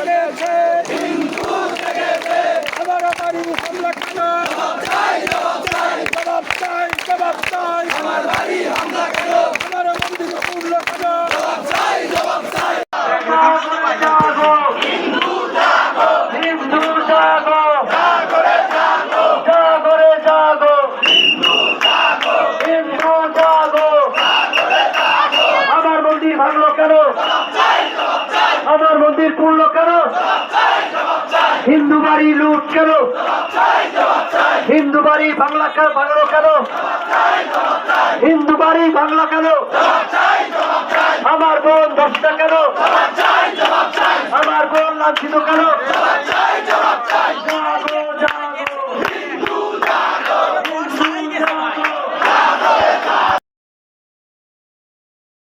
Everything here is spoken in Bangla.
জেগেছে আমার বাড়ি হামলা কেন জবাব চাই জবাব চাই। আমার বাড়ি হামলা কেন আমার মন্দির পুরল কেন? আমার মন্দির আমার পুড়লো কেন? হিন্দু বাড়ি লুট কেন? হিন্দু বাড়ি বাংলা ভাঙলো কেন? হিন্দু বাড়ি বাংলা কেন? আমার বোন দশটা কেন? আমার বোন লাঞ্ছিত কেন?